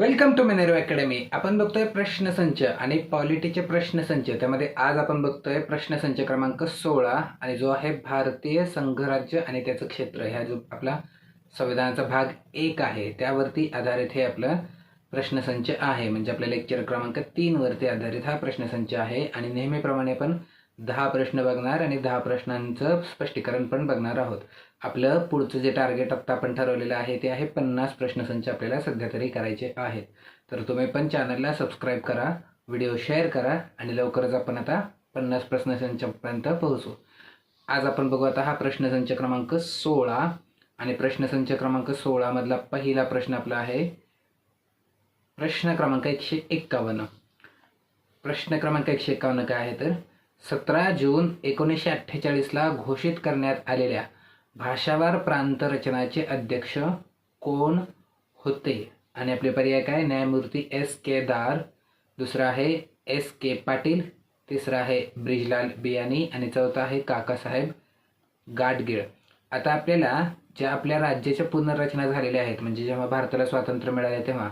Welcome to मिनेरो academy आपण बघतोय प्रश्नसंच आणि पॉलिटीचे प्रश्नसंच. त्यामध्ये आज आपण बघतोय प्रश्नसंच क्रमांक सोळा आणि जो आहे भारतीय संघराज्य आणि त्याचं क्षेत्र. ह्या जो आपला संविधानाचा भाग एक आहे त्यावरती आधारित हे आपलं प्रश्नसंच आहे. म्हणजे आपल्या लेक्चर क्रमांक तीन वरती आधारित हा प्रश्नसंच आहे. आणि नेहमीप्रमाणे आपण दहा प्रश्न बघणार आणि दहा प्रश्नांचं स्पष्टीकरण पण बघणार आहोत. आपलं पुढचं जे टार्गेट आत्ता आपण ठरवलेलं आहे ते आहे पन्नास प्रश्नसंच आपल्याला सध्या तरी करायचे आहेत. तर तुम्ही पण चॅनलला सबस्क्राईब करा व्हिडिओ शेअर करा आणि लवकरच आपण आता पन्नास प्रश्नसंचापर्यंत पोहोचू. आज आपण बघू आता हा प्रश्नसंच क्रमांक सोळा आणि प्रश्नसंच क्रमांक सोळामधला पहिला प्रश्न आपला आहे प्रश्न क्रमांक एकशे एक्कावन्न प्रश्न क्रमांक एकशे एक्कावन्न काय आहे तर सतरा जून एकोणीसशे अठ्ठेचाळीसला घोषित करण्यात आलेल्या भाषावार प्रांत रचनाचे अध्यक्ष कोण होते? आणि आपले पर्याय काय? न्यायमूर्ती एस के दार दुसरा आहे एस के पाटील तिसरा आहे ब्रिजलाल बियानी आणि चौथा आहे काकासाहेब गाडगीळ. आता आपल्याला ज्या आपल्या राज्याच्या पुनर्रचना झालेल्या आहेत म्हणजे जेव्हा भारताला स्वातंत्र्य मिळाले तेव्हा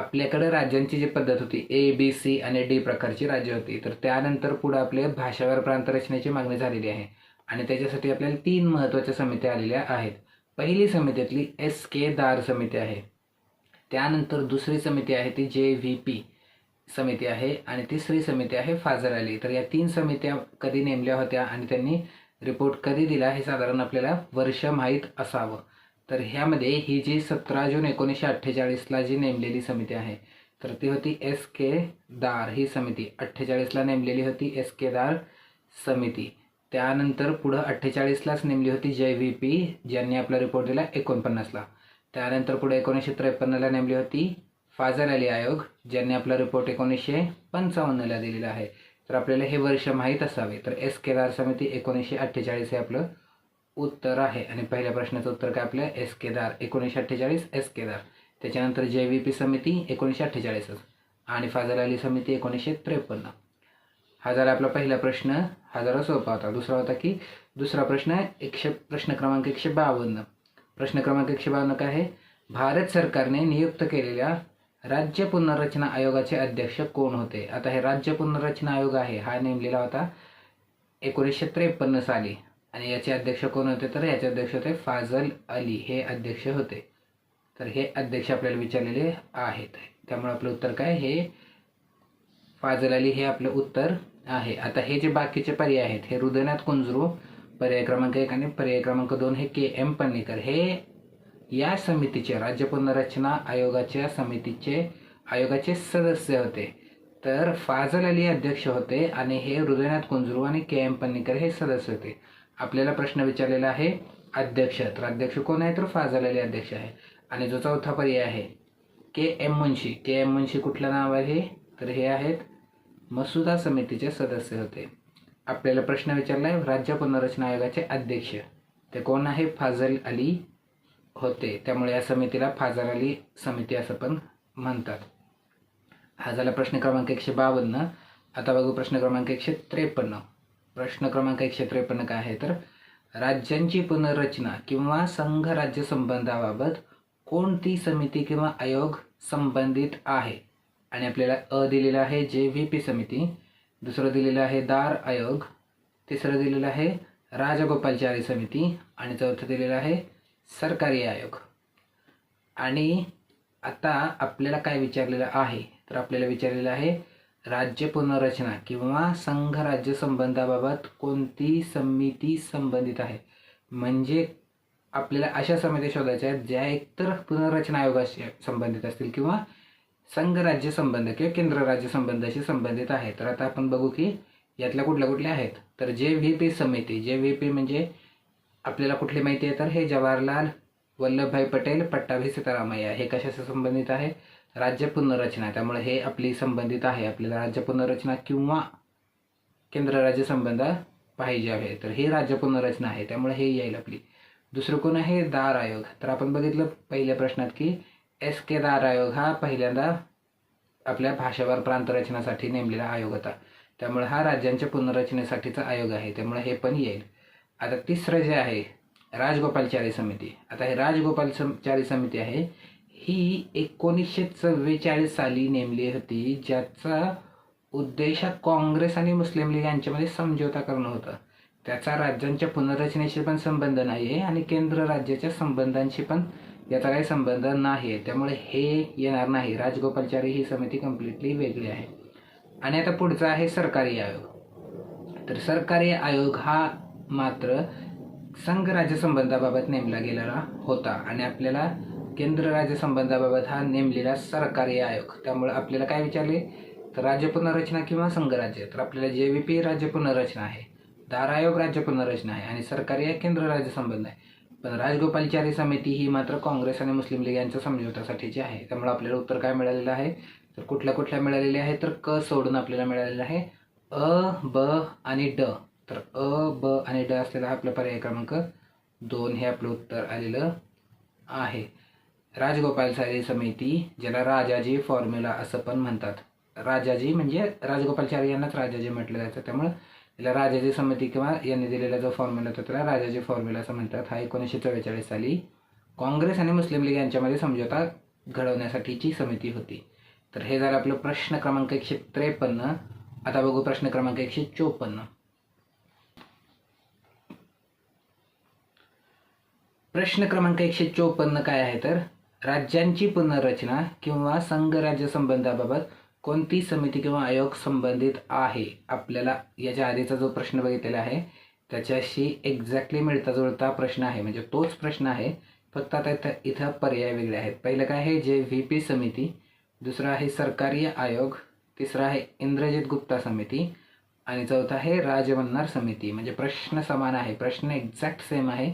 आपल्याकडे राज्यांची जी पद्धत होती ए बी सी आणि डी प्रकारची राज्य होती तर त्यानंतर पुढे आपले भाषावर प्रांत रचनेची मागणी झालेली आहे. आणि त्याच्यासाठी आपल्याला तीन महत्त्वाच्या समित्या आलेल्या आहेत. पहिली समितीतली एस के दार समिती आहे. त्यानंतर दुसरी समिती आहे ती जे व्ही पी समिती आहे आणि तिसरी समिती आहे फाजर अली. तर या तीन समित्या कधी नेमल्या होत्या आणि त्यांनी रिपोर्ट कधी दिला हे साधारण आपल्याला वर्ष माहीत असावं. तर ह्यामध्ये ही जी सतरा जून एकोणीसशे अठ्ठेचाळीसला जी नेमलेली समिती आहे तर ती होती एस के दार. ही समिती अठ्ठेचाळीसला नेमलेली होती एस के दार समिती. त्यानंतर पुढं अठ्ठेचाळीसलाच नेमली होती जय व्ही पी ज्यांनी आपला रिपोर्ट दिला एकोणपन्नासला. त्यानंतर पुढे एकोणीसशे त्रेपन्नला नेमली होती फाजल अली आयोग ज्यांनी आपला रिपोर्ट एकोणीसशे पंचावन्नला दिलेला आहे. तर आपल्याला हे वर्ष माहीत असावे. तर एस केदार समिती एकोणीसशे अठ्ठेचाळीस हे आपलं उत्तर आहे. आणि पहिल्या प्रश्नाचं उत्तर काय आपलं? एस केदार एकोणीसशे अठ्ठेचाळीस एस केदार त्याच्यानंतर जे व्ही पी समिती एकोणीसशे अठ्ठेचाळीसच. आणि फाजल अली समिती एकोणीसशे त्रेपन्न. हा झाला आपला पहिला प्रश्न. हा जरा सोपा होता. दुसरा होता की दुसरा प्रश्न एकशे प्रश्न क्रमांक एकशे बावन्न. प्रश्न क्रमांक एकशे बावन्न काय आहे? भारत सरकारने नियुक्त केलेल्या राज्य पुनर्रचना आयोगाचे अध्यक्ष कोण होते? आता हे राज्य पुनर्रचना आयोग आहे. हा नेमलेला होता एकोणीसशे त्रेपन्न साली. आणि याचे अध्यक्ष कोण होते? तर याचे अध्यक्ष होते फाजल अली. हे अध्यक्ष होते. तर हे अध्यक्ष आपल्याला विचारलेले आहेत. त्यामुळे आपलं उत्तर काय? हे फाजल अली हे आपलं उत्तर आहे. आता हे जे बाकीचे पर्याय आहेत हे हृदयनाथ कुंजरू पर्याय क्रमांक एक आणि पर्याय क्रमांक दोन हे के एम पन्नीकर. हे या समितीचे राज्य पुनर्रचना आयोगाच्या समितीचे आयोगाचे सदस्य होते. तर फाजल अली अध्यक्ष होते आणि हे हृदयनाथ कुंजरू आणि के एम पन्नीकर हे सदस्य होते. आपल्याला प्रश्न विचारलेला आहे अध्यक्ष. तर अध्यक्ष कोण आहे? तर फाजल अली अध्यक्ष आहे. आणि जो चौथा पर्याय आहे K M Munshi. K M Munshi कुठलं नाव आहे? तर हे आहेत मसुदा समितीचे सदस्य होते. आपल्याला प्रश्न विचारला आहे राज्य पुनर्रचना आयोगाचे अध्यक्ष. ते कोण आहे? फाजल अली होते. त्यामुळे या समितीला फाजल अली समिती असं पण म्हणतात. हा झाला प्रश्न क्रमांक एकशे बावन्न. आता बघू प्रश्न क्रमांक एकशे त्रेपन्न. प्रश्न क्रमांक एकशे त्रेपन्न काय आहे. तर राज्यांची पुनर्रचना किंवा संघ राज्य संबंधाबाबत कोणती समिती किंवा आयोग संबंधित आहे? आणि आपल्याला अ दिलेलं आहे जे व्ही पी समिती. दुसरं दिलेलं आहे दार आयोग. तिसरं दिलेलं आहे राजगोपालचारी समिती. आणि चौथं दिलेलं आहे सरकारी आयोग. आणि आता आपल्याला काय विचारलेलं आहे? तर आपल्याला विचारलेलं आहे राज्य पुनर्रचना किंवा संघ राज्य संबंधाबाबत कोणती समिती संबंधित आहे? म्हणजे आपल्याला अशा समित्या शोधायच्या आहेत ज्या एकतर पुनर्रचना आयोगाशी संबंधित असतील किंवा संघ राज्य संबंध किंवा केंद्र राज्य संबंधाशी संबंधित आहे तर आता आपण बघू की यातल्या कुठल्या कुठल्या आहेत. तर जे व्ही पी समिती जे व्ही पी म्हणजे आपल्याला कुठली माहिती आहे? तर हे जवाहरलाल वल्लभभाई पटेल पट्टाभी सीतारामय्या हे कशाशी संबंधित आहे? राज्य पुनर्रचना त्यामुळे हे आपली संबंधित आहे. आपल्याला राज्य पुनर्रचना किंवा केंद्र राज्य संबंध पाहिजे आहे. तर हे राज्य पुनर्रचना आहे. त्यामुळे हे येईल आपली. दुसरं कोण आहे? दार आयोग. तर आपण बघितलं पहिल्या प्रश्नात की एस के दार आयोग हा पहिल्यांदा आपल्या भाषेवर प्रांत रचनासाठी नेमलेला आयोग होता. त्यामुळे हा राज्यांच्या पुनर्रचनेसाठीचा आयोग आहे. त्यामुळे हे पण येईल. आता तिसरं जे आहे राजगोपालचारी समिती. आता हे राजगोपालचारी समिती आहे. ही एकोणीसशे चव्वेचाळीस साली नेमली होती ज्याचा उद्देश हा काँग्रेस आणि मुस्लिम लीग यांच्यामध्ये समझोता करणं होतं. त्याचा राज्यांच्या पुनर्रचनेशी पण संबंध नाही आहे आणि केंद्र राज्याच्या संबंधांशी पण याचा काही संबंध नाही आहे त्यामुळे हे येणार नाही. राजगोपालचारी ही समिती कम्प्लिटली वेगळी आहे. आणि आता पुढचा आहे सरकारी आयोग. तर सरकारी आयोग हा मात्र संघ राज्य संबंधाबाबत नेमला गेलेला होता आणि आपल्याला केंद्र राज्य संबंधाबाबत हा नेमलेला सरकारी आयोग. त्यामुळे आपल्याला काय विचारले? तर राज्य पुनर्रचना किंवा संघराज्य. तर आपल्याला जे व्ही पी राज्य पुनर्रचना आहे. दार आयोग राज्य पुनर्रचना आहे आणि सरकारी आहे केंद्र राज्य संबंध आहे. पण राजगोपालचारी समिती ही मात्र काँग्रेस आणि मुस्लिम लीग यांच्या समझोत्यासाठीची आहे. त्यामुळे आपल्याला उत्तर काय मिळालेलं आहे? तर कुठल्या कुठल्या मिळालेले आहे? तर क सोडून आपल्याला मिळालेलं आहे. अ ब आणि ड. तर अ ब आणि ड असलेला हा आपला पर्याय क्रमांक दोन हे आपलं उत्तर आलेलं आहे. राजगोपालचारी समिती ज्याला राजाजी फॉर्म्युला असं पण म्हणतात. राजाजी म्हणजे राजगोपालचारी यांनाच राजाजी म्हटलं जायचं त्यामुळं याला राजाजी समिती किंवा यांनी दिलेला जो फॉर्म्युला होता त्याला राजाजी फॉर्म्युला असं म्हणतात. हा एकोणीसशे चव्वेचाळीस साली काँग्रेस आणि मुस्लिम लीग यांच्यामध्ये समझोता घडवण्यासाठीची समिती होती. तर हे झालं आपलं प्रश्न क्रमांक एकशे त्रेपन्न. आता बघू प्रश्न क्रमांक एकशे चोपन्न. प्रश्न क्रमांक एकशे चोपन्न काय आहे तर? राज्यांची पुनर्रचना किंवा संघ राज्य संबंधाबाबत कोणती समिती किंवा आयोग संबंधित आहे? आपल्याला याच्या आधीचा जो प्रश्न बघितलेला आहे त्याच्याशी एक्झॅक्टली मिळता जुळता प्रश्न आहे. म्हणजे तोच प्रश्न आहे फक्त आता इथं इथं पर्याय वेगळे आहेत. पहिलं काय आहे जे व्ही पी समिती दुसरं आहे सरकारी आयोग तिसरं आहे इंद्रजित गुप्ता समिती आणि चौथा आहे राजमन्नार समिती. म्हणजे प्रश्न समान आहे प्रश्न एक्झॅक्ट सेम आहे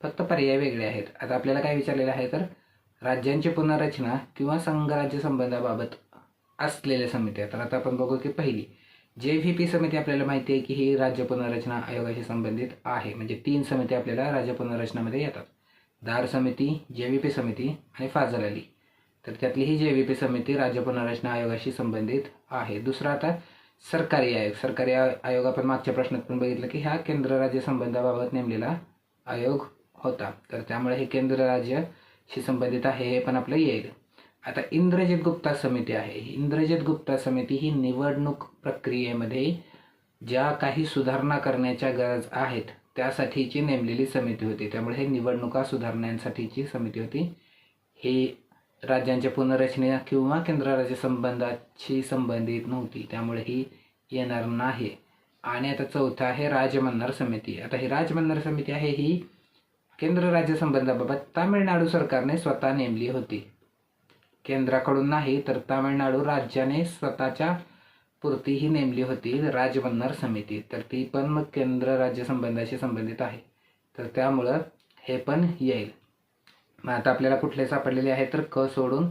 फक्त पर्याय वेगळे आहेत. आता आपल्याला काय विचारलेलं आहे तर राज्यांची पुनर्रचना किंवा संघराज्य संबंधाबाबत असलेल्या समित्या तर आता आपण बघू की पहिली जे व्ही पी समिती आपल्याला माहिती आहे की ही राज्य पुनर्रचना आयोगाशी संबंधित आहे. म्हणजे तीन समिती आपल्याला राज्य पुनर्रचनामध्ये येतात. दार समिती जे व्ही पी समिती आणि फाजल अली. तर त्यातली ही जे व्ही पी समिती राज्य पुनर्रचना आयोगाशी संबंधित आहे. दुसरा आता सरकारी आयोग. सरकारी आयोग आपण मागच्या प्रश्नात पण बघितलं की हा केंद्र राज्य संबंधाबाबत नेमलेला आयोग होता. तर त्यामुळे हे केंद्र राज्य शी संबंधित आहे हे पण आपलं येईल. आता इंद्रजित गुप्ता समिती आहे. इंद्रजित गुप्ता समिती ही निवडणूक प्रक्रियेमध्ये ज्या काही सुधारणा करण्याच्या गरज आहेत त्यासाठीची नेमलेली समिती होती. त्यामुळे हे निवडणुका सुधारण्यासाठीची समिती होती. ही राज्यांच्या पुनर्रचने किंवा केंद्र राज्य संबंधाशी संबंधित नव्हती. त्यामुळे ही येणार नाही. आणि आता चौथा आहे राजमन्नार समिती. आता ही राजमन्नार समिती आहे ही केंद्र राज्य संबंधाबाबत तामिळनाडू सरकारने स्वतः नेमली होती. केंद्राकडून नाही तर तामिळनाडू राज्याने स्वतःच्या पुरती ही नेमली होती राजमन्नार समिती. तर ती पण मग केंद्र राज्य संबंधाशी संबंधित आहे. तर त्यामुळं हे पण येईल. मग आता आपल्याला कुठले सापडलेले आहेत तर क सोडून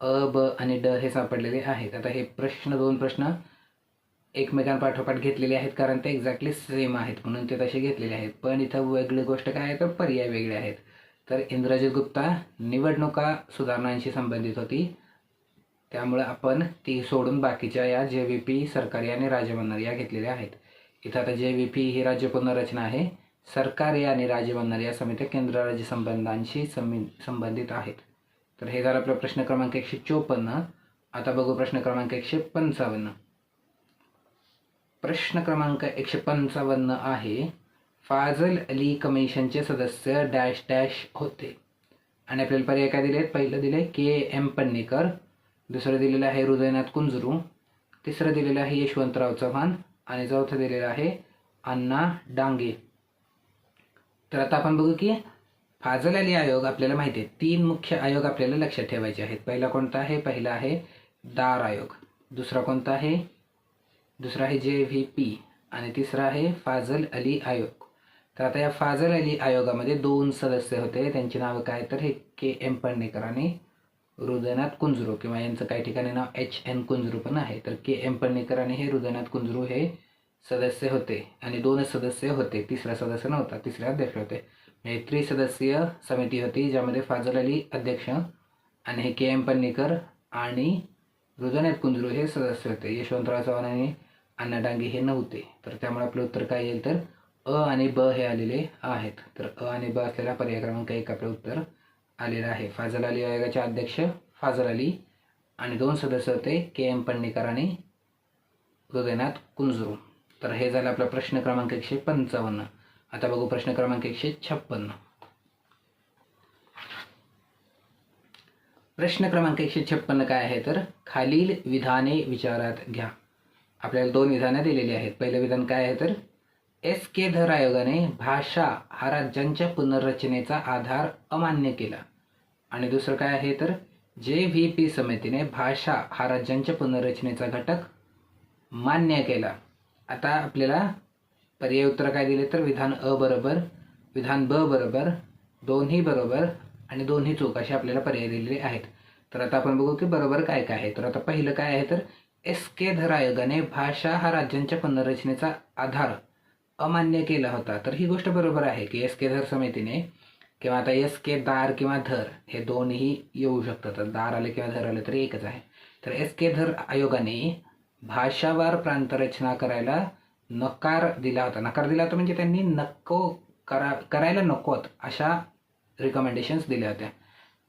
अ ब आणि ड हे सापडलेले आहेत. आता हे प्रश्न दोन प्रश्न एकमेकांपाठोपाठ घेतलेले आहेत कारण ते एक्झॅक्टली सेम आहेत म्हणून ते तसे घेतलेले आहेत. पण इथं वेगळी गोष्ट काय आहे तर पर्याय वेगळे आहेत. तर इंद्रजित गुप्ता निवडणुका सुधारणांशी संबंधित होती. त्यामुळं आपण ती सोडून बाकीच्या या जे व्ही पी सरकारी आणि राजमन्नार या घेतलेल्या आहेत. इथं आता जे व्ही पी ही राज्य पुनर्रचना आहे. सरकारी आणि राजमन्नार या समित्या केंद्र राज्य संबंधांशी संबंधित आहेत. तर हे झालं आपलं प्रश्न क्रमांक एकशे चोपन्न. आता बघू प्रश्न क्रमांक एकशे पंचावन्न. प्रश्न क्रमांक एकशे पंचावन्न आहे. फाजल अली कमिशनचे सदस्य डॅश डॅश होते. आणि आपल्याला पर्याय काय दिले आहेत पहिलं दिले के एम पन्नेकर. दुसरं दिलेलं आहे हृदयनाथ कुंजरू. तिसरं दिलेलं आहे यशवंतराव चव्हाण. आणि चौथं दिलेलं आहे अण्णा डांगे. तर आता आपण बघू की फाजल अली आयोग आपल्याला माहिती आहे. तीन मुख्य आयोग आपल्याला लक्षात ठेवायचे आहेत. पहिला कोणता आहे? पहिला आहे दार आयोग. दुसरा कोणता आहे? दुसरा आहे जे व्ही पी आणि तिसरा आहे फाजल अली आयोग. तर आता या फाजल अली आयोगामध्ये दोन सदस्य होते. त्यांची नावं काय तर हे के एम पणणेकर आणि हृदयनाथ कुंजरू किंवा यांचं काही ठिकाणी नाव एच एन कुंजरू पण आहे. तर के एम पणणेकर आणि हे हृदयनाथ कुंजरू हे सदस्य होते आणि दोनच सदस्य होते. तिसरा सदस्य नव्हता तिसरे अध्यक्ष होते. म्हणजे त्रिसदस्यीय समिती होती ज्यामध्ये फाजल अली अध्यक्ष आणि हे के एम पन्नीकर आणि हृदयनाथ कुंजरू हे सदस्य होते. यशवंतराव चव्हाण आणि अण्णा डांगे हे नव्हते. तर त्यामुळे आपलं उत्तर काय येईल तर अ आणि ब हे आलेले आहेत. तर अ आणि ब असलेला पर्याय क्रमांक एक आपलं उत्तर आलेलं आहे. फाजल अली आयोगाचे अध्यक्ष फाजल अली आणि दोन सदस्य होते के एम पंडेकर आणि हृदयनाथ कुंजरू. तर हे झालं आपला प्रश्न क्रमांक एकशे पंचावन्न. आता बघू प्रश्न क्रमांक एकशे छप्पन्न. प्रश्न क्रमांक एकशे छप्पन्न काय आहे तर खालील विधाने विचारात घ्या. आपल्याला दोन विधानं दिलेली आहेत. पहिलं विधान काय आहे तर एस के धर आयोगाने भाषा हा राज्यांच्या पुनर्रचनेचा आधार अमान्य केला. आणि दुसरं काय आहे तर जे व्ही पी समितीने भाषा हा राज्यांच्या पुनर्रचनेचा घटक मान्य केला. आता आपल्याला पर्याय उत्तर काय दिले तर विधान अ बरोबर विधान ब बरोबर दोन्ही बरोबर आणि दोन्ही चूक असे आपल्याला पर्याय दिलेले आहेत. तर आता आपण बघू की बरोबर काय काय आहे. तर आता पहिलं काय आहे तर एस के धर आयोगाने भाषा हा राज्यांच्या पुनर्रचनेचा आधार अमान्य केला होता. तर ही गोष्ट बरोबर आहे की एस के धर समितीने किंवा आता एस के दार किंवा धर हे दोनही येऊ शकतात तर दार आले किंवा धर आले तरी एकच आहे. तर एस के धर आयोगाने भाषावार प्रांतरचना करायला नकार दिला होता. नकार दिला होता म्हणजे त्यांनी नको करा करायला नकोत अशा रिकमेंडेशन्स दिल्या होत्या.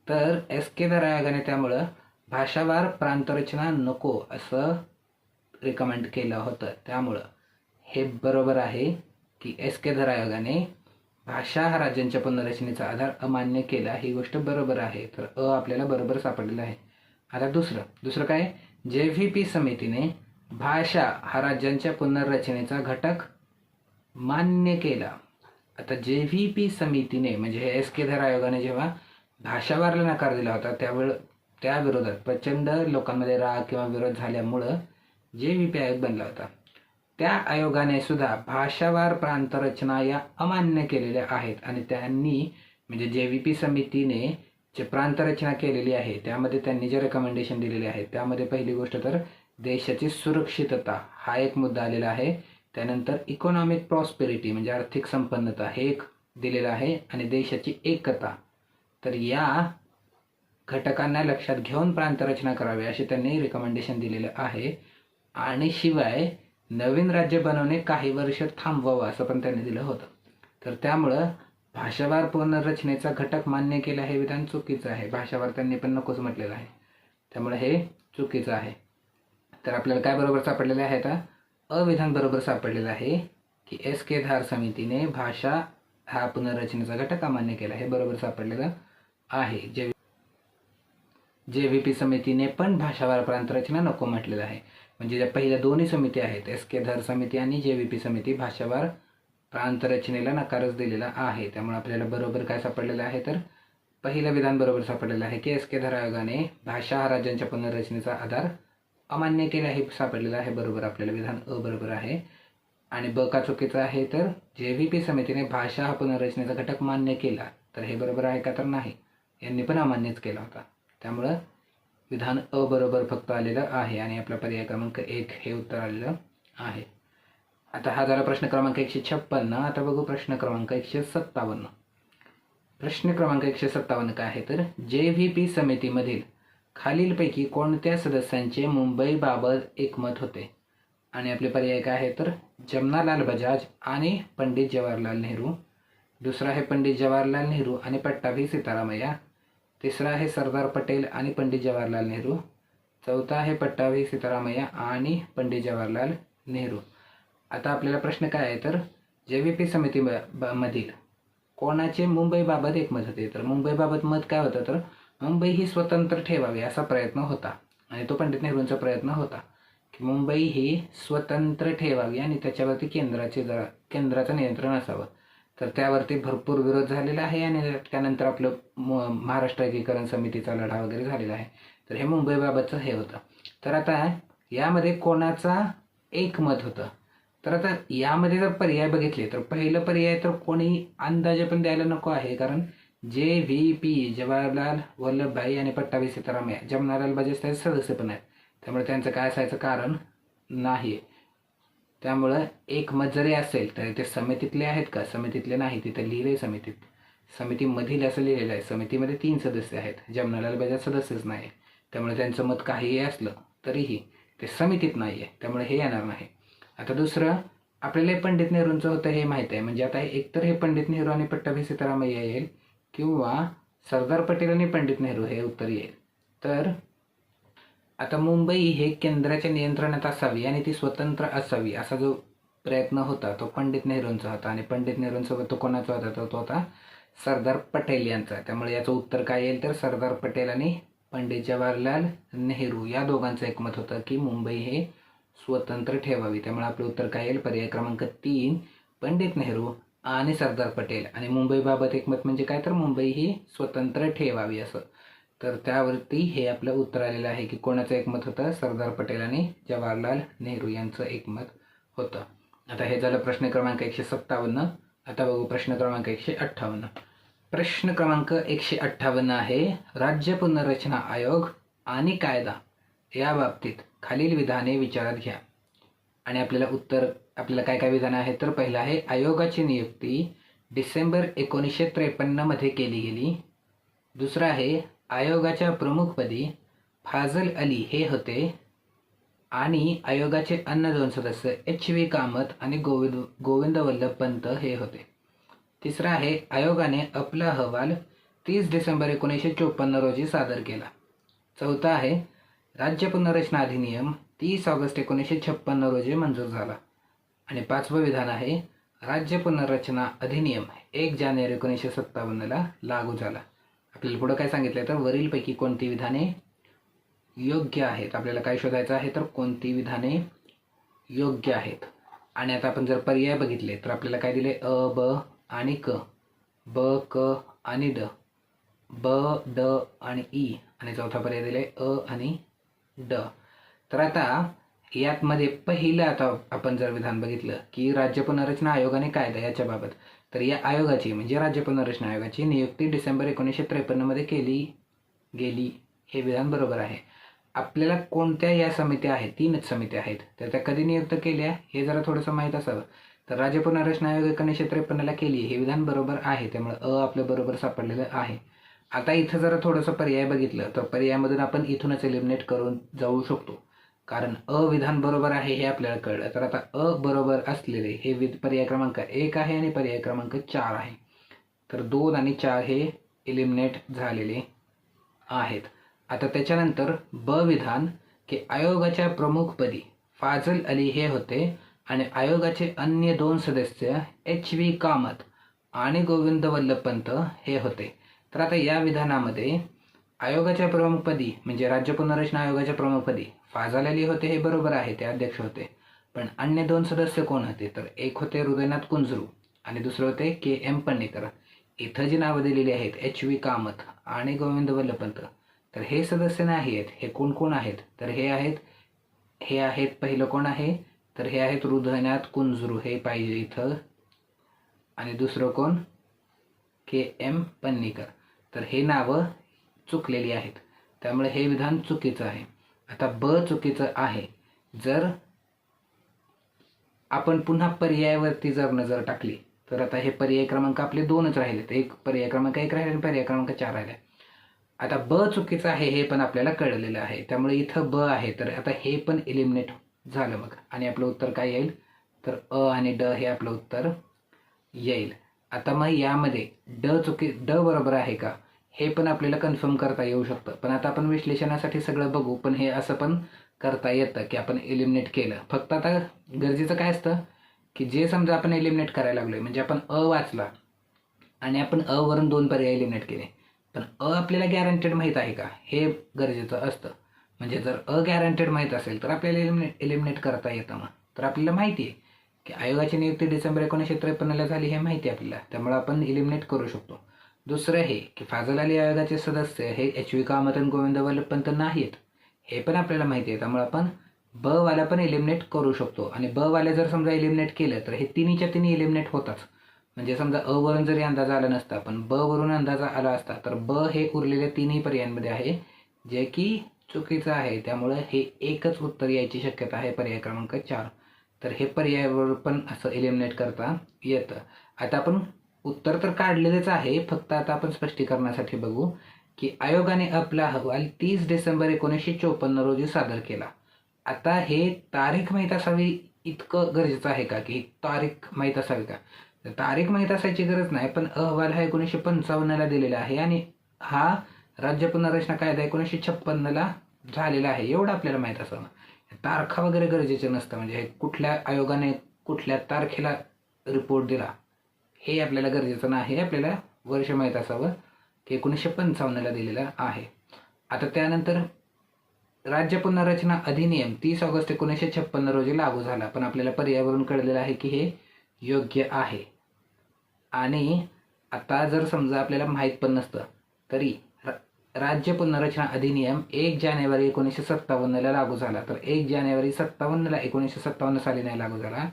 तर एस के धर आयोगाने त्यामुळं भाषावार प्रांतरचना नको असं रिकमेंड केलं होतं. त्यामुळं हे बरोबर आहे की एस के धर आयोगाने भाषा हा राज्यांच्या पुनर्रचनेचा आधार अमान्य केला. ही गोष्ट बरोबर आहे. तर अ आपल्याला बरोबर सापडलेलं आहे. आता दुसरं. दुसरं काय? जे व्ही पी समितीने भाषा हा राज्यांच्या पुनर्रचनेचा घटक मान्य केला. आता जे व्ही पी समितीने म्हणजे हे एस के धर आयोगाने जेव्हा भाषावारला नकार दिला होता त्यावेळ त्या विरोधात प्रचंड लोकांमध्ये राग किंवा विरोध झाल्यामुळं जे व्ही पी आयोग बनला होता. त्या आयोगाने सुद्धा भाषावार प्रांतरचना या अमान्य केलेल्या आहेत आणि त्यांनी म्हणजे जे व्ही पी समितीने जे प्रांतरचना केलेली आहे त्यामध्ये त्यांनी जे रेकमेंडेशन दिलेले आहे त्यामध्ये पहिली गोष्ट तर देशाची सुरक्षितता हा एक मुद्दा आलेला आहे. त्यानंतर इकॉनॉमिक प्रॉस्पेरिटी म्हणजे आर्थिक संपन्नता हे एक दिलेलं आहे आणि देशाची एकता. तर या घटकांना लक्षात घेऊन प्रांतरचना करावी असे त्यांनी रिकमेंडेशन दिलेलं आहे. आणि शिवाय नवीन राज्य बनवणे काही वर्ष थांबवावं असं पण त्यांनी दिलं होतं. तर त्यामुळं भाषावार पुनर्रचनेचा घटक मान्य केला हे विधान चुकीचं आहे. भाषावार त्यांनी पण नकोच म्हटलेलं आहे. त्यामुळे हे चुकीचं आहे. तर आपल्याला काय बरोबर सापडलेलं आहे आता? अविधान बरोबर सापडलेलं आहे की एस के धार समितीने भाषा हा पुनर्रचनेचा घटक अमान्य केला. हे बरोबर सापडलेलं आहे. जे जे व्ही पी समितीने पण भाषावार प्रांतरचना नको म्हटलेलं आहे. म्हणजे ज्या पहिल्या दोन्ही समिती आहेत एस के धर समिती आणि जे व्ही पी समिती भाषावार प्रांतरचनेला नकारच दिलेला आहे. त्यामुळे आपल्याला बरोबर काय सापडलेलं आहे तर पहिलं विधान बरोबर सापडलेलं आहे की एस के धर आयोगाने भाषा हा राज्यांच्या पुनर्रचनेचा आधार अमान्य केला हे सापडलेलं आहे. बरोबर आपल्याला विधान अ बरोबर आहे. आणि ब का चुकीचं आहे तर जे व्ही पी समितीने भाषा हा पुनर्रचनेचा घटक मान्य केला तर हे बरोबर आहे का तर नाही? यांनी पण अमान्यच केला होता. त्यामुळं विधान अ बरोबर फक्त आलेलं आहे आणि आपला पर्याय क्रमांक एक हे उत्तर आलेलं आहे. आता हा झाला प्रश्न क्रमांक एकशे छप्पन्न. आता बघू प्रश्न क्रमांक एकशे सत्तावन्न. प्रश्न क्रमांक एकशे सत्तावन्न काय आहे तर जे व्ही पी समितीमधील खालीलपैकी कोणत्या सदस्यांचे मुंबईबाबत एकमत होते? आणि आपले पर्याय काय आहे तर जमनालाल बजाज आणि पंडित जवाहरलाल नेहरू. दुसरा आहे पंडित जवाहरलाल नेहरू आणि पट्टाभी सीतारामय्या. तिसरा आहे सरदार पटेल आणि पंडित जवाहरलाल नेहरू. चौथा आहे पट्टाभी सीतारामय्या आणि पंडित जवाहरलाल नेहरू. आता आपल्याला प्रश्न काय आहे तर जे व्ही पी समिती मधील कोणाचे मुंबईबाबत एकमत होते? तर मुंबईबाबत मत काय होतं तर मुंबई ही स्वतंत्र ठेवावी असा प्रयत्न होता. आणि तो पंडित नेहरूंचा प्रयत्न होता. की मुंबई ही स्वतंत्र ठेवावी आणि त्याच्यावरती केंद्राचे जरा केंद्राचं नियंत्रण असावं. तर त्यावरती भरपूर विरोध झालेला आहे आणि त्यानंतर आपलं म महाराष्ट्र एकीकरण समितीचा लढा वगैरे झालेला आहे. तर हे मुंबईबाबतचं हे होतं. तर आता यामध्ये कोणाचा एक मत होतं? तर आता यामध्ये जर पर्याय बघितले तर पहिलं पर्याय तर कोणी अंदाजे पण द्यायला नको आहे. कारण जे व्ही पी जवाहरलाल वल्लभभाई आणि पट्टाभी या जमनालाल बजाज त्याचे सदस्य पण आहेत. त्यामुळे त्यांचं काय असायचं कारण नाही त्यामुळं एक मत जरी असेल तर ते समितीतले आहेत का? समितीतले नाही तिथे लिहिले समितीत. समितीमधील असं लिहिलेलं आहे. समितीमध्ये तीन सदस्य आहेत. जमनालाल बजाज सदस्यच नाही त्यामुळे त्यांचं मत काहीही असलं तरीही ते समितीत नाही आहे त्यामुळे हे येणार नाही. आता दुसरं आपल्याला पंडित नेहरूंचं होतं हे माहीत आहे. म्हणजे आता एकतर हे पंडित नेहरू आणि पट्टाभी सीतारामय्या येईल किंवा सरदार पटेल आणि पंडित नेहरू हे उत्तर येईल. तर आता मुंबई हे केंद्राच्या नियंत्रणात असावी आणि ती स्वतंत्र असावी असा जो प्रयत्न होता तो पंडित नेहरूंचा होता आणि पंडित नेहरूंसोबत तो कोणाचा होता तर तो होता सरदार पटेल यांचा. त्यामुळे याचं उत्तर काय येईल तर सरदार पटेल आणि पंडित जवाहरलाल नेहरू या दोघांचं एकमत होतं की मुंबई हे स्वतंत्र ठेवावी. त्यामुळे आपलं उत्तर काय येईल? पर्याय क्रमांक तीन पंडित नेहरू आणि सरदार पटेल. आणि मुंबईबाबत एकमत म्हणजे काय? तर मुंबई ही स्वतंत्र ठेवावी असं. तर त्यावरती हे आपलं उत्तर आलेलं आहे की कोणाचं एकमत होतं? सरदार पटेल आणि जवाहरलाल नेहरू यांचं एकमत होतं. आता हे झालं प्रश्न क्रमांक एकशे सत्तावन्न. आता बघू प्रश्न क्रमांक एकशे अठ्ठावन्न. प्रश्न क्रमांक एकशे अठ्ठावन्न आहे राज्य पुनर्रचना आयोग आणि कायदा. या बाबतीत खालील विधाने विचारात घ्या. आणि आपल्याला उत्तर आपल्याला काय काय विधानं आहेत? तर पहिलं आहे आयोगाची नियुक्ती डिसेंबर एकोणीसशे त्रेपन्नमध्ये केली गेली. दुसरं आहे आयोगाच्या प्रमुखपदी फाजल अली हे होते आणि आयोगाचे अन्य दोन सदस्य एच व्ही कामत आणि गोविंद गोविंद वल्लभ पंत हे होते. तिसरा आहे आयोगाने आपला अहवाल तीस डिसेंबर एकोणीसशे चोपन्न रोजी सादर केला. चौथा आहे राज्य पुनर्रचना अधिनियम तीस ऑगस्ट एकोणीसशे छप्पन्न रोजी मंजूर झाला. आणि पाचवं विधान आहे राज्य पुनर्रचना अधिनियम एक जानेवारी एकोणीसशे सत्तावन्नला लागू झाला. आपल्याला पुढं काय सांगितलं तर वरीलपैकी कोणती विधाने योग्य आहेत? आपल्याला काय शोधायचं आहे? तर कोणती विधाने योग्य आहेत? आणि आता आपण जर पर्याय बघितले तर आपल्याला काय दिले अ ब आणि क. ब क आणि ड. ब ड आणि ई. आणि चौथा पर्याय दिले अ आणि ड. तर आता यातमध्ये पहिलं आता आपण जर विधान बघितलं की राज्य पुनर्रचना आयोगाने कायदा याच्या बाबत तर या आयोगाची म्हणजे राज्य पुनर्रचना आयोगाची नियुक्ती डिसेंबर एकोणीसशे त्रेपन्नमध्ये केली गेली. हे विधान बरोबर आहे. आपल्याला कोणत्या या समित्या आहेत? तीनच समित्या आहेत. तर त्या कधी नियुक्त केल्या? हे जरा थोडंसं माहीत असावं. तर राज्य पुनर्रचना आयोग एकोणीसशे त्रेपन्नला केली. हे विधान बरोबर आहे. त्यामुळे अ आपलं बरोबर सापडलेलं आहे. आता इथं जरा थोडंसं पर्याय बघितलं तर पर्यायामधून आपण इथूनच एलिमिनेट करून जाऊ शकतो. कारण अ विधान बरोबर आहे हे आपल्याला कळलं. तर आता अ बरोबर असलेले हे विध पर्याय क्रमांक एक आहे आणि पर्याय क्रमांक चार आहे. तर दोन आणि चार हे इलिमिनेट झालेले आहेत. आता त्याच्यानंतर ब विधान की आयोगाच्या प्रमुखपदी फाजल अली हे होते आणि आयोगाचे अन्य दोन सदस्य एच व्ही कामत आणि गोविंद वल्लभ पंत हे होते. तर आता या विधानामध्ये आयोगाच्या प्रमुखपदी म्हणजे राज्य पुनर्रचना आयोगाच्या प्रमुखपदी फाजल अली होते हे बरोबर आहे ते अध्यक्ष होते. पण अन्य दोन सदस्य कोण होते? तर एक होते हृदयनाथ कुंजरू आणि दुसरे होते के एम पन्नीकर. इथं जी नावं दिलेली आहेत एच व्ही कामत आणि गोविंद वल्लभपंत. तर हे सदस्य नाही आहेत हे कोण कोण आहेत? तर हे आहेत हे आहेत पहिलं कोण आहे? तर हे आहेत हृदयनाथ कुंजरू हे पाहिजे इथं. आणि दुसरं कोण? K M Panikkar. तर हे नावं चुकलेली आहेत. त्यामुळे हे विधान चुकीचं आहे. आता ब चुकीचं आहे. जर आपण पुन्हा पर्यायावरती जर नजर टाकली तर आता हे पर्याय क्रमांक आपले दोनच राहिलेत. एक पर्याय क्रमांक एक राहिले आणि पर्याय क्रमांक चार राहिले. आता ब चुकीचं आहे हे पण आपल्याला कळलेलं आहे. त्यामुळे इथं ब आहे. तर आता हे पण इलिमिनेट झालं मग आणि आपलं उत्तर काय येईल? तर अ आणि ड हे आपलं उत्तर येईल. आता मग यामध्ये ड चुकी ड बरोबर आहे का? हे पण आपल्याला कन्फर्म करता येऊ शकतं. पण आता आपण विश्लेषणासाठी सगळं बघू पण हे असं पण करता येतं की आपण एलिमिनेट केलं. फक्त आता गरजेचं काय असतं की जे समजा आपण एलिमिनेट करायला लागलोय म्हणजे आपण अ वाचला आणि आपण अ वरून दोन पर्याय एलिमिनेट केले पण अ आपल्याला गॅरंटेड माहीत आहे का? हे गरजेचं असतं. म्हणजे जर अ गॅरंटेड माहीत असेल तर आपल्याला एलिमिनेट एलिमिनेट करता येतं मग. तर आपल्याला माहिती आहे की आयोगाची नियुक्ती डिसेंबर एकोणीसशे त्रेपन्नला झाली हे माहिती आहे आपल्याला. त्यामुळे आपण एलिमिनेट करू शकतो. दुसरं हे की फाजल अली आयोगाचे सदस्य हे एच व्ही कामतन गोविंद वल्लभपंत नाहीत हे पण आपल्याला माहिती आहे. त्यामुळे आपण ब वाला पण एलिमिनेट करू शकतो. आणि ब वाले जर समजा एलिमिनेट केलं तर हे तिन्हीच्या तिन्ही एलिमिनेट होताच. म्हणजे समजा अ वरून जरी अंदाज आला नसता पण ब वरून अंदाज आला असता तर ब हे उरलेल्या तिन्ही पर्यायांमध्ये आहे जे की चुकीचं आहे. त्यामुळं हे एकच उत्तर यायची शक्यता आहे पर्याय क्रमांक चार. तर हे पर्यायावर पण असं एलिमिनेट करता येतं. आता आपण उत्तर तर काढलेलेच आहे फक्त आता आपण स्पष्टीकरणासाठी बघू की आयोगाने आपला अहवाल तीस डिसेंबर एकोणीसशे चोपन्न रोजी सादर केला. आता हे तारीख माहीत असावी इतकं गरजेचं आहे का? की तारीख माहीत असावी का? तर तारीख माहीत असायची गरज नाही पण अहवाल हा एकोणीसशे पंचावन्नला दिलेला आहे आणि हा राज्य पुनर्रचना कायदा एकोणीसशे छप्पन्नला झालेला आहे एवढं आपल्याला माहीत असावं. तारखा वगैरे गरजेचं नसतं म्हणजे हे कुठल्या आयोगाने कुठल्या तारखेला रिपोर्ट दिला? हे आपल्याला गरजेचं नाही. आपल्याला वर्ष माहीत असावं की एकोणीसशे पंचावन्नला दिलेला आहे. आता त्यानंतर राज्य पुनर्रचना अधिनियम तीस ऑगस्ट एकोणीसशे छप्पन्न रोजी लागू झाला. पण आपल्याला पर्यावरण कळलेलं आहे की हे योग्य आहे. आणि आता जर समजा आपल्याला माहीत पण नसतं तरी राज्य पुनर्रचना अधिनियम एक जानेवारी एकोणीसशे सत्तावन्नला लागू झाला. तर एक जानेवारी सत्तावन्नला एकोणीसशे सत्तावन्न साली नाही लागू झाला.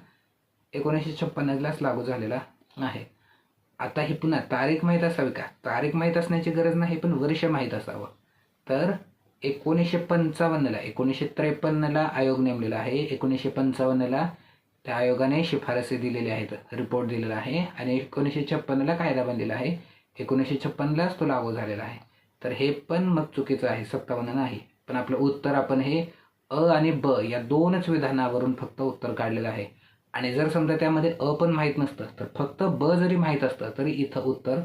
एकोणीसशे छप्पन्नलाच लागू झालेला आहे. आता हे पुन्हा तारीख माहीत असावी का? तारीख माहीत असण्याची गरज नाही पण वर्ष माहीत असावं. तर एकोणीसशे पंचावन्नला एकोणीसशे त्रेपन्नला आयोग नेमलेला आहे. एकोणीसशे पंचावन्नला त्या आयोगाने शिफारसी दिलेल्या आहेत रिपोर्ट दिलेला आहे. आणि एकोणीसशे छप्पन्नला कायदा बनलेला आहे. एकोणीसशे छप्पन्नलाच तो लागू झालेला आहे. तर हे पण मग चुकीचं आहे सत्तावन्न नाही. पण आपलं उत्तर आपण हे अ आणि ब या दोनच विधानावरून फक्त उत्तर काढलेलं आहे. आणि जर समजा त्यामध्ये अ पण माहीत नसतं तर फक्त ब जरी माहीत असतं तरी इथं उत्तर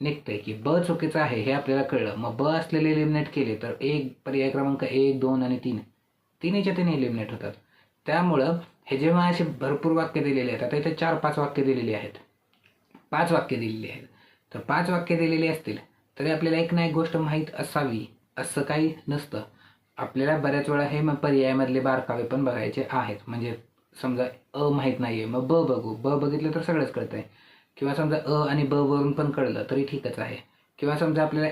निघतंय की ब चुकीचं आहे हे आपल्याला कळलं. मग ब असलेले एलिमिनेट केले तर एक पर्याय क्रमांक एक दोन आणि तीन तिन्हीच्या तिन्ही एलिमिनेट होतात. त्यामुळं हे जेव्हा असे भरपूर वाक्य दिलेले आहेत आता इथे चार पाच वाक्य दिलेली आहेत. पाच वाक्य दिलेली आहेत. तर पाच वाक्य दिलेली असतील तरी आपल्याला एक ना एक गोष्ट माहीत असावी असं काही नसतं. आपल्याला बऱ्याच वेळा हे मग पर्यायामधले बारकावे पण बघायचे आहेत. म्हणजे समजा अ माहीत नाही आहे मग ब बघू. ब बघितलं तर सगळंच कळतंय. किंवा समजा अ आणि ब वरून पण कळलं तरी ठीकच आहे. किंवा समजा आपल्याला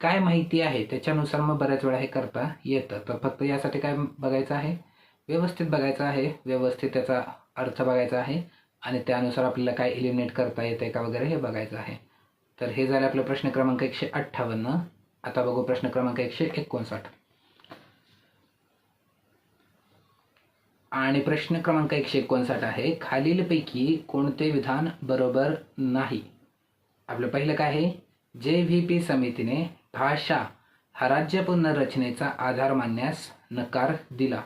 काय माहिती आहे त्याच्यानुसार मग बऱ्याच वेळा हे करता येतं. तर फक्त यासाठी काय बघायचं आहे? व्यवस्थित बघायचं आहे. व्यवस्थित त्याचा अर्थ बघायचा आहे. आणि त्यानुसार आपल्याला काय इलिमिनेट करता येते का वगैरे हे बघायचं आहे. तर हे झालं आपलं प्रश्न क्रमांक एकशे अठ्ठावन्न. आता बघू प्रश्न क्रमांक एकशे एकोणसाठ. आणि प्रश्न क्रमांक एकशे एकोणसाठ आहे खालीलपैकी कोणते विधान बरोबर नाही? आपलं पहिलं काय आहे? जे व्ही पी समितीने भाषा हा राज्य पुनर्रचनेचा आधार मानण्यास नकार दिला.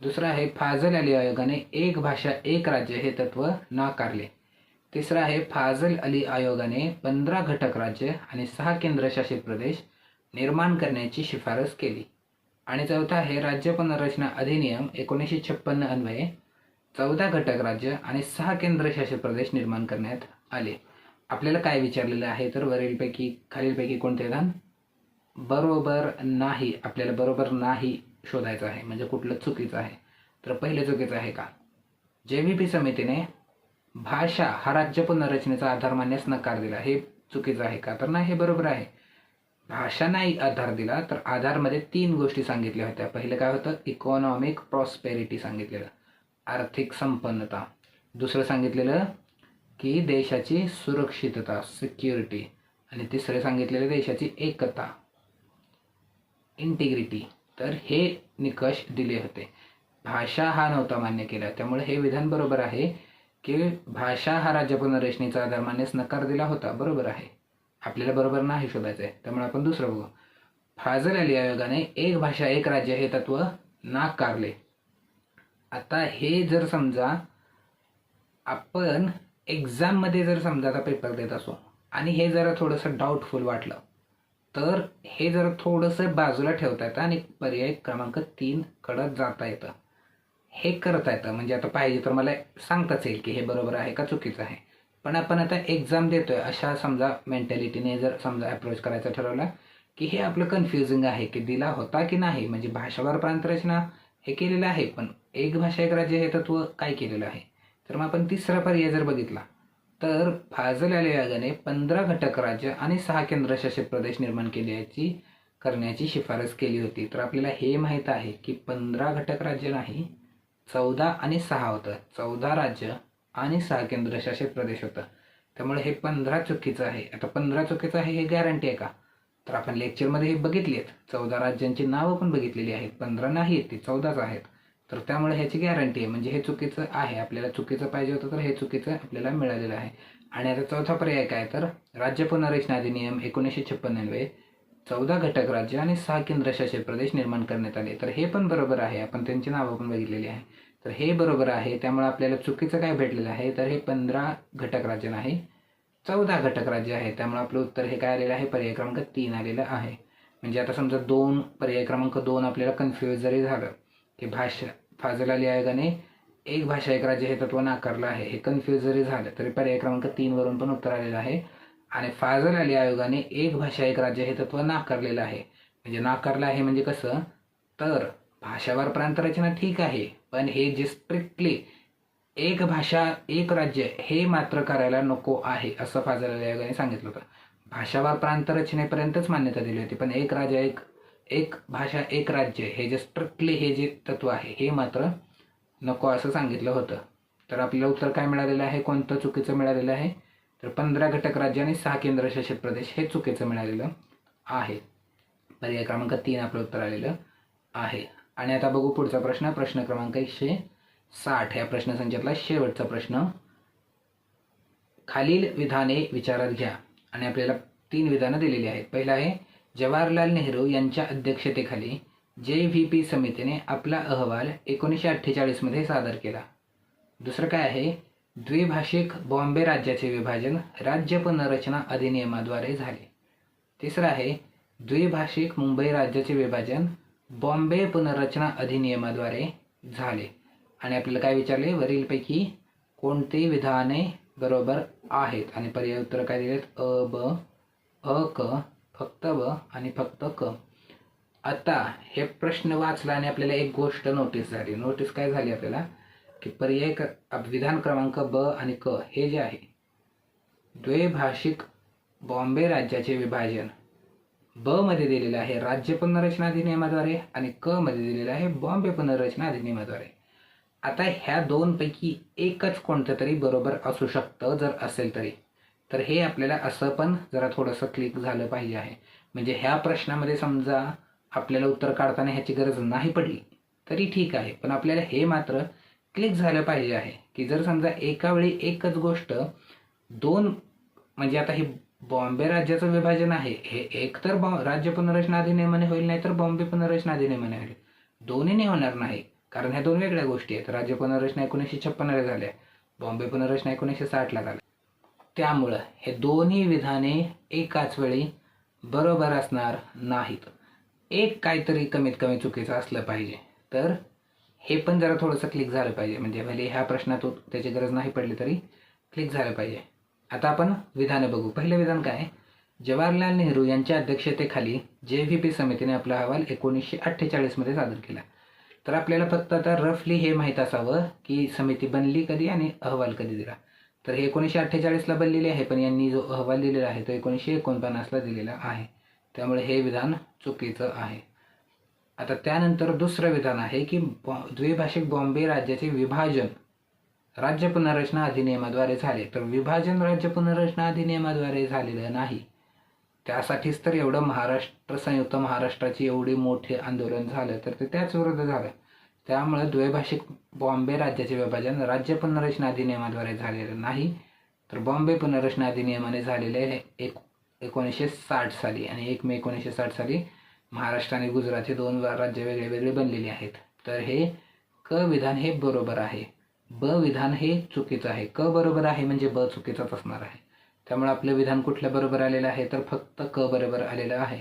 दुसरं आहे फाजल अली आयोगाने एक भाषा एक राज्य हे तत्व नाकारले. तिसरं आहे फाजल अली आयोगाने पंधरा घटक राज्य आणि सहा केंद्रशासित प्रदेश निर्माण करण्याची शिफारस केली. आणि चौथा आहे राज्य पुनर्रचना अधिनियम एकोणीसशे छप्पन्न अन्वये. चौदा घटक राज्य आणि सहा केंद्रशासित प्रदेश निर्माण करण्यात आले. आपल्याला काय विचारलेलं आहे? तर वरीलपैकी खालीलपैकी कोणते विधान बरोबर नाही. आपल्याला बरोबर नाही शोधायचं आहे. म्हणजे कुठलं चुकीचं आहे? तर पहिले चुकीचं आहे का? जे व्ही पी समितीने भाषा हा राज्य पुनर्रचनेचा आधार मानण्यास नकार दिला. हे चुकीचं आहे का? तर नाही हे बरोबर आहे. भाषा नाही आधार दिला तर आधारमध्ये तीन गोष्टी सांगितल्या होत्या. पहिलं काय होतं? इकॉनॉमिक प्रॉस्पेरिटी सांगितलेलं. आर्थिक संपन्नता. दुसरं सांगितलेलं की देशाची सुरक्षितता सिक्युरिटी आणि तिसरे सांगितलेलं देशाची एकता. इंटिग्रिटी तर हे निकष दिले होते. भाषा हा नव्हता मान्य केला. त्यामुळे हे विधान बरोबर आहे की भाषा हा राज्य पुनर्रचनेचा आधार मानण्यास नकार दिला होता. बरोबर आहे. आपल्याला बरोबर नाही शोधायचं आहे त्यामुळे आपण दुसरं बघू. फाजल अली आयोगाने एक भाषा एक राज्य हे तत्व नाकारले आता हे जर समजा आपण एक्झाममध्ये जर समजा आता पेपर देत असो आणि हे जरा थोडंसं डाऊटफुल वाटलं तर हे जरा थोडंसं बाजूला ठेवता येतं आणि पर्याय क्रमांक तीन कडत जाता येतं. हे करता येतं. म्हणजे आता पाहिजे तर मला सांगताच येईल की हे बरोबर आहे का चुकीचं आहे. पण आपण आता एक्झाम देतोय अशा समजा मेंटॅलिटीने जर समजा अप्रोच करायचं ठरवला की हे आपलं कन्फ्युजिंग आहे की दिला होता की नाही म्हणजे भाषावर प्रांतरचना हे केलेलं आहे पण एक भाषा एक राज्य हे तत्व काय केलेलं आहे? तर मग आपण तिसरा पर्याय जर बघितला तर फाजल अली आयोगाने पंधरा घटक राज्य आणि सहा केंद्रशासित प्रदेश निर्माण केल्याची करण्याची शिफारस केली होती. तर आपल्याला हे माहीत आहे की पंधरा घटक राज्य नाही चौदा आणि सहा होतं. चौदा राज्य आणि सहा केंद्रशासित प्रदेश होतं. त्यामुळे हे पंधरा चुकीचं आहे. आता पंधरा चुकीचं आहे हे गॅरंटी आहे का? तर आपण लेक्चरमध्ये हे बघितली आहेत. चौदा राज्यांची नावं पण बघितलेली आहेत. पंधरा नाही आहेत ती चौदाच आहेत. तर त्यामुळे ह्याची गॅरंटी आहे. म्हणजे हे चुकीचं आहे. आपल्याला चुकीचं पाहिजे होतं तर हे चुकीचं आपल्याला मिळालेलं आहे. आणि आता चौथा पर्याय काय? तर राज्य पुनर्रचना अधिनियम एकोणीसशे छप्पन्नवे चौदा घटक राज्य आणि सहा केंद्रशासित प्रदेश निर्माण करण्यात आले. तर हे पण बरोबर आहे. आपण त्यांची नावं पण बघितलेली आहे. तर हे बरोबर आहे. त्यामुळे आपल्याला चुकीचं काय भेटलेलं आहे? तर हे पंधरा घटक राज्य नाही चौदा घटक राज्य आहे. त्यामुळे आपलं उत्तर हे काय आलेलं आहे? पर्याय क्रमांक तीन आलेलं आहे. म्हणजे आता समजा दोन पर्याय क्रमांक दोन आपल्याला कन्फ्यूज जरी झालं की भाषा फाजल अली आयोगाने एक भाषा एक राज्य हे तत्व नाकारलं आहे. हे कन्फ्यूज जरी झालं तरी पर्याय क्रमांक तीन वरून पण उत्तर आलेलं आहे. आणि फाजल अली आयोगाने एक भाषा एक राज्य हे तत्व नाकारलेलं आहे. म्हणजे नाकारलं आहे म्हणजे कसं? तर भाषावार प्रांतरचना ठीक आहे. पण हे जे स्ट्रिक्टली एक भाषा एक राज्य हे मात्र करायला नको आहे असं फाजल आयोगाने सांगितलं होतं. भाषावार प्रांतरचनेपर्यंतच मान्यता दिली होती पण एक राजा एक एक भाषा एक राज्य हे जे स्ट्रिक्टली हे जे तत्व आहे हे मात्र नको असं सांगितलं होतं. तर आपल्याला उत्तर काय मिळालेलं आहे? कोणतं चुकीचं मिळालेलं आहे? तर पंधरा घटक राज्य आणि सहा केंद्रशासित प्रदेश हे चुकीचं मिळालेलं आहे. पर्याय क्रमांक तीन आपलं उत्तर आलेलं आहे. आणि आता बघू पुढचा प्रश्न. प्रश्न क्रमांक एकशे साठ. या प्रश्नसंचातला शेवटचा प्रश्न. खालील विधाने विचारात घ्या. आणि आपल्याला तीन विधानं दिलेली आहेत. पहिलं आहे जवाहरलाल नेहरू यांच्या अध्यक्षतेखाली जे व्ही पी समितीने आपला अहवाल एकोणीसशे अठ्ठेचाळीसमध्ये सादर केला. दुसरं काय आहे द्विभाषिक बॉम्बे राज्याचे विभाजन राज्य पुनर्रचना अधिनियमाद्वारे झाले. तिसरं आहे द्विभाषिक मुंबई राज्याचे विभाजन बॉम्बे पुनर्रचना अधिनियमाद्वारे झाले. आणि आपल्याला काय विचारले? वरीलपैकी कोणती विधाने बरोबर आहेत? आणि पर्याय उत्तर काय दिलेत? अ ब अ क फक्त ब आणि फक्त क. आता हे प्रश्न वाचला आणि आपल्याला एक गोष्ट नोटीस झाली. नोटीस काय झाली आपल्याला? की पर्याय क विधान क्रमांक ब आणि क हे जे आहे द्वैभाषिक बॉम्बे राज्याचे विभाजन ब मध्ये दिलेलं आहे राज्य पुनर्रचना अधिनियमाद्वारे आणि क मध्ये दिलेलं आहे बॉम्बे पुनर्रचना अधिनियमाद्वारे. आता ह्या दोनपैकी एकच कोणतं तरी बरोबर असू शकतं जर असेल तरी. तर हे आपल्याला असं पण जरा थोडंसं क्लिक झालं पाहिजे आहे. म्हणजे ह्या प्रश्नामध्ये समजा आपल्याला उत्तर काढताना ह्याची गरज नाही पडली तरी ठीक आहे. पण आपल्याला हे मात्र क्लिक झालं पाहिजे आहे की जर समजा एका वेळी एकच गोष्ट दोन म्हणजे आता हे बॉम्बे राज्याचं विभाजन आहे. हे एक तर बॉ राज्य पुनर्रचना अधिनियमाने होईल नाही तर बॉम्बे पुनर्रचना अधिनियमाने होईल. दोन्हीने होणार नाही. कारण ह्या दोन वेगळ्या गोष्टी आहेत. राज्य पुनर्रचना एकोणीसशे छप्पनला झाल्या. बॉम्बे पुनर्रचना एकोणीसशे साठला झाल्या. त्यामुळं हे दोन्ही विधाने एकाच वेळी बरोबर असणार नाहीत. एक काहीतरी कमीत कमी चुकीचं असलं पाहिजे. तर हे पण जरा थोडंसं क्लिक झालं पाहिजे. म्हणजे भले ह्या प्रश्नात त्याची गरज नाही पडली तरी क्लिक झालं पाहिजे. आता आपण विधानं बघू. पहिलं विधान काय? जवाहरलाल नेहरू यांच्या अध्यक्षतेखाली जे व्ही पी समितीने आपला अहवाल एकोणीसशे अठ्ठेचाळीसमध्ये सादर केला. तर आपल्याला फक्त आता रफली हे माहीत असावं की समिती बनली कधी आणि अहवाल कधी दिला. तर हे एकोणीसशे अठ्ठेचाळीसला बनलेले आहे पण यांनी जो अहवाल दिलेला आहे तो एकोणीसशे एकोणपन्नासला दिलेला आहे. त्यामुळे हे विधान चुकीचं आहे. आता त्यानंतर दुसरं विधान आहे की बॉ द्विभाषिक बॉम्बे राज्याचे विभाजन राज्य पुनर्रचना अधिनियमाद्वारे झाले तर विभाजन राज्य पुनर्रचना अधिनियमाद्वारे झालेलं नाही. त्यासाठीच तर एवढं महाराष्ट्र संयुक्त महाराष्ट्राची एवढी मोठे आंदोलन झालं तर ते त्याच विरुद्ध झालं. त्यामुळे द्वैभाषिक बॉम्बे राज्याचे विभाजन राज्य पुनर्रचना अधिनियमाद्वारे झालेलं नाही. तर बॉम्बे पुनर्रचना अधिनियमाने झालेले हे एक एकोणीसशे साठ साली आणि एक मे एकोणीसशे साठ साली महाराष्ट्र आणि गुजरात हे दोन राज्य वेगळे वेगळे बनलेले आहेत. तर हे क विधान हे बरोबर आहे. ब विधान हे चुकीचं आहे. क बरोबर आहे म्हणजे ब चुकीचाच असणार आहे. त्यामुळे आपलं विधान कुठल्या बरोबर आलेलं आहे तर फक्त क बरोबर आलेलं आहे.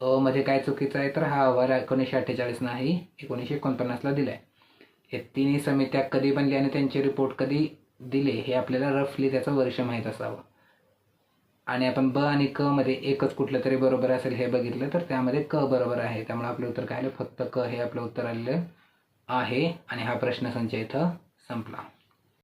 अ मध्ये काय चुकीचं आहे तर हा अहवाल एकोणीसशे अठ्ठेचाळीस नाही एकोणीसशे एकोणपन्नासला दिला आहे हे तिन्ही समित्या कधी बनल्या आणि त्यांचे रिपोर्ट कधी दिले हे आपल्याला रफली त्याचं वर्ष माहीत असावं. आणि आपण ब आणि क मध्ये एकच कुठलं तरी बरोबर असेल हे बघितलं तर त्यामध्ये क बरोबर आहे. त्यामुळे आपलं उत्तर काय आलं? फक्त क हे आपलं उत्तर आलेलं आहे. आणि हा प्रश्न संचय इथं संपला